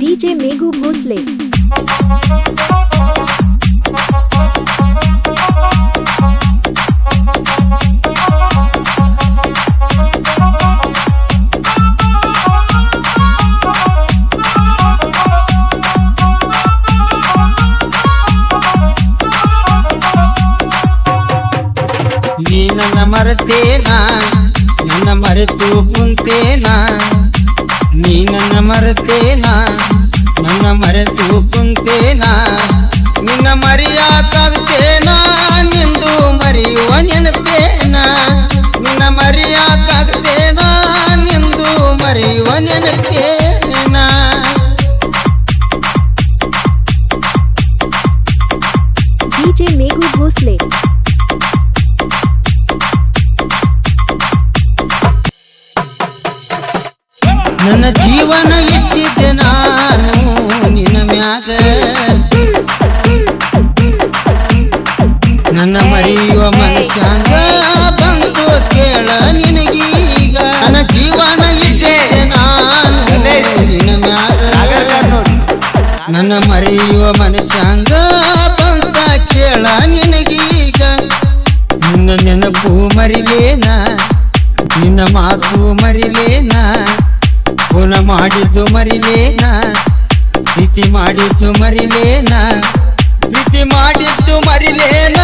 DJ ಮೇಘು Bhosle ನೀ ನನ್ನ ಮರೆತೇನಾ? ನನ್ನ ಮರೆತು ಕುಂತೇನಾ? ನೀ ನನ್ನ ಮರೆತೇನಾ? ಭೋಸ್ಲೆ ನನ್ನ ಜೀವನ ಇಟ್ಟಿದ್ದೆ ನಾನು ನಿನ್ನ ಮ್ಯಾಗ. ನನ್ನ ಮರೆಯುವ ಮನುಷ್ಯಂಗ ಬಂದು ಕೇಳ ನಿನಗೀಗ. ನನ್ನ ಜೀವನ ಇಟ್ಟಿದ್ದೆ ನಾನು ನಿನ್ನ ಮ್ಯಾಗ. ನನ್ನ ಮರೆಯುವ ಮನುಷ್ಯಂಗ ಮರಿಲೇನ? ನಿನ್ನ ಮಾತು ಮರಿಲೇನ? ಪುನ ಮಾಡಿದ್ದು ಮರಿಲೇನ? ಪ್ರೀತಿ ಮಾಡಿದ್ದು ಮರಿಲೇನ? ಪ್ರೀತಿ ಮಾಡಿದ್ದು ಮರಿಲೇನ?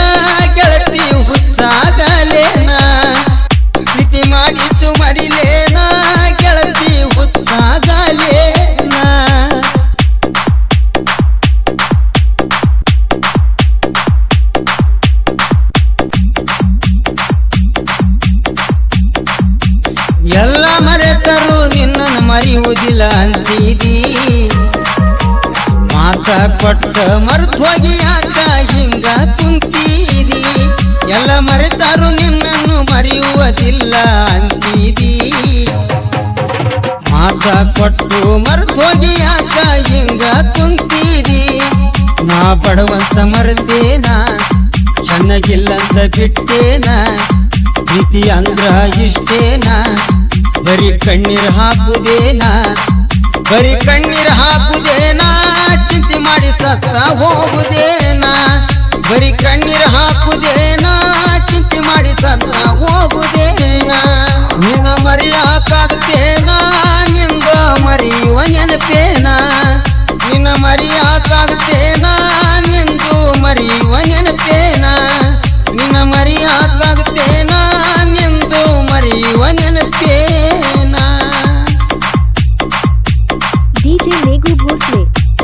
ಅಂತೀದಿ ಮಾತ ಕೊಟ್ಟ ಮರೆತು ಹೋಗಿ ಹಿಂಗ ಕುಂತೀರಿ? ಎಲ್ಲ ಮರೆತಾರು ನಿನ್ನನ್ನು ಮರೆಯುವುದಿಲ್ಲ ಅಂತೀರಿ ಮಾತ ಕೊಟ್ಟು ಮರೆತು ಹೋಗಿ ಹಿಂಗ ಕುಂತೀರಿ? ನಾ ಬಡವಂತ ಮರೆತೇನ? ಚೆನ್ನಾಗಿಲ್ಲಂತ ಬಿಟ್ಟೇನ? ಪ್ರೀತಿ ಅಂದ್ರ ಇಷ್ಟೇನ? ಬರೀ ಕಣ್ಣೀರು ಹಾಕುದೇನ? ಬರೀ ಕಣ್ಣೀರ್ ಹಾಕುದೇನಾ? ಚಿಂತೆ ಮಾಡಿ ಸತ್ತ ಹೋಗುದೇನಾ? ಬರೀ ಕಣ್ಣೀರ್ ಹಾಕುದೇನಾ? ಚಿಂತೆ ಮಾಡಿ ಸತ್ತ ಹೋಗುದೇನ? ನಿನ್ನ ಮರಿಯಾಕಾಗುತ್ತೇನಾ ನಿಂದ ಮರೆಯುವ ನೆನಪೇನಾ? ನಿನ್ನ ಮರೆಯಾಕಾಗ್ತೇನ